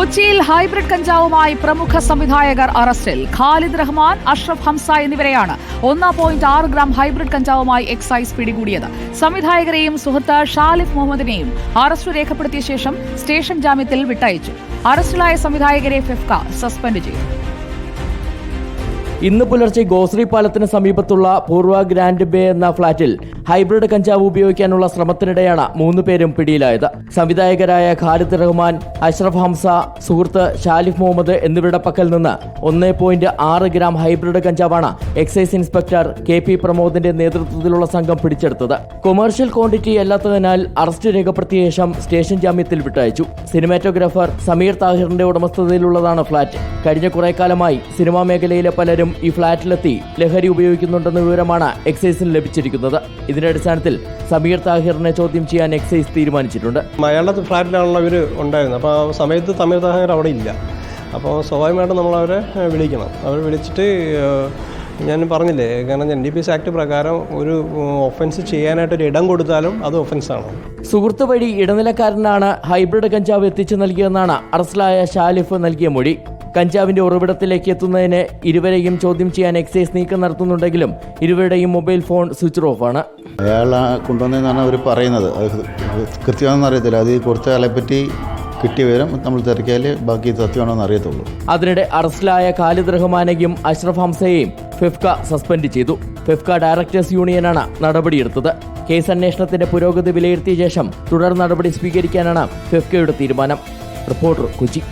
കൊച്ചിയിൽ ഹൈബ്രിഡ് കഞ്ചാവുമായി പ്രമുഖ സംവിധായകർ അറസ്റ്റിൽ ഖാലിദ് റഹ്മാൻ അഷ്റഫ് ഹംസ എന്നിവരെയാണ് ഒന്ന് പോയിന്റ് ആറ് ഗ്രാം ഹൈബ്രിഡ് കഞ്ചാവുമായി എക്സൈസ് പിടികൂടിയത്. സംവിധായകരെയും സുഹൃത്ത് ഷാലിഫ് മുഹമ്മദിനെയും അറസ്റ്റ് രേഖപ്പെടുത്തിയ ശേഷം സ്റ്റേഷൻ ജാമ്യത്തിൽ വിട്ടയച്ചു. അറസ്റ്റിലായ സംവിധായകരെ ഫെഫ്ക സസ്പെൻഡ് ചെയ്തു. ഇന്ന് പുലർച്ചെ ഗോശ്രീ പാലത്തിന് സമീപത്തുള്ള പൂർവ ഗ്രാൻഡ് ബേ എന്ന ഫ്ളാറ്റിൽ ഹൈബ്രിഡ് കഞ്ചാവ് ഉപയോഗിക്കാനുള്ള ശ്രമത്തിനിടെയാണ് മൂന്ന് പേരും പിടിയിലായത്. സംവിധായകരായ ഖാലിദ് റഹ്മാൻ അഷ്റഫ് ഹംസ സുഹൃത്ത് ഷാലിഫ് മുഹമ്മദ് എന്നിവരുടെ പക്കൽ നിന്ന് ഒന്ന് പോയിന്റ് ആറ് ഗ്രാം ഹൈബ്രിഡ് കഞ്ചാവാണ് എക്സൈസ് ഇൻസ്പെക്ടർ കെ പി പ്രമോദിന്റെ നേതൃത്വത്തിലുള്ള സംഘം പിടിച്ചെടുത്തത്. കൊമേഴ്ഷ്യൽ ക്വാണ്ടിറ്റി അല്ലാത്തതിനാൽ അറസ്റ്റ് രേഖപ്പെടുത്തിയ ശേഷം സ്റ്റേഷൻ ജാമ്യത്തിൽ വിട്ടയച്ചു. സിനിമാറ്റോഗ്രാഫർ സമീർ താഹിറിന്റെ ഉടമസ്ഥതയിലുള്ളതാണ് ഫ്ളാറ്റ്. കഴിഞ്ഞ കുറെ കാലമായി സിനിമാ മേഖലയിലെ പലരും ഈ ഫ്ളാറ്റിലെത്തി ലഹരി ഉപയോഗിക്കുന്നുണ്ടെന്ന വിവരമാണ് എക്സൈസിന് ലഭിച്ചിരിക്കുന്നത്. ഇതിന്റെ അടിസ്ഥാനത്തിൽ സമീർ താഹിറിനെ ചോദ്യം ചെയ്യാൻ എക്സൈസ് തീരുമാനിച്ചിട്ടുണ്ട്. അയാളുടെ ഫ്ളാറ്റിലാണല്ലോ ഇവർ ഉണ്ടായിരുന്നത്. അപ്പോൾ ആ സമയത്ത് സമീർ താഹിർ അവിടെ ഇല്ല. അപ്പോൾ സ്വാഭാവികമായിട്ടും നമ്മൾ അവരെ വിളിക്കണം. അവർ വിളിച്ചിട്ട് ഞാൻ പറഞ്ഞില്ലേ കാരണം N D P S act പ്രകാരം ഒരു ഒഫൻസ് ചെയ്യാനായിട്ടൊരു ഇടം കൊടുത്താലും അത് ഒഫൻസാണ് സുഹൃത്ത് വഴി ഇടനിലക്കാരനാണ് ഹൈബ്രിഡ് കഞ്ചാവ് എത്തിച്ചു നൽകിയെന്നാണ് അറസ്റ്റിലായ ഷാലിഫ് നൽകിയ മൊഴി. കഞ്ചാവിന്റെ ഉറവിടത്തിലേക്ക് എത്തുന്നതിന് ഇരുവരെയും ചോദ്യം ചെയ്യാൻ എക്സൈസ് നീക്കം നടത്തുന്നുണ്ടെങ്കിലും ഇരുവരുടെയും മൊബൈൽ ഫോൺ സ്വിച്ച് ഓഫ് ആണ്. അയാൾ കൊണ്ടുവന്നതെന്നാണ് അവർ പറയുന്നത്. കൃത്യമാണെന്ന് അറിയത്തില്ല. അത് കുറച്ച് പറ്റി കിട്ടിയ വിവരം നമ്മൾ തിരക്കിയാൽ ബാക്കി സത്യമാണോ എന്ന് അറിയത്തുള്ളൂ. അതിനിടെ അറസ്റ്റിലായ ഖാലിദ് റഹ്മാനെയും അഷ്റഫ് ഹംസയെയും ഫിഫ്ക സസ്പെൻഡ് ചെയ്തു. ഫിഫ്ക ഡയറക്ടേഴ്സ് യൂണിയനാണ് നടപടിയെടുത്തത്. കേസ് അന്വേഷണത്തിന്റെ പുരോഗതി വിലയിരുത്തിയ ശേഷം തുടർ നടപടി സ്വീകരിക്കാനാണ് ഫിഫ്കയുടെ തീരുമാനം. റിപ്പോർട്ടർ കൊച്ചി.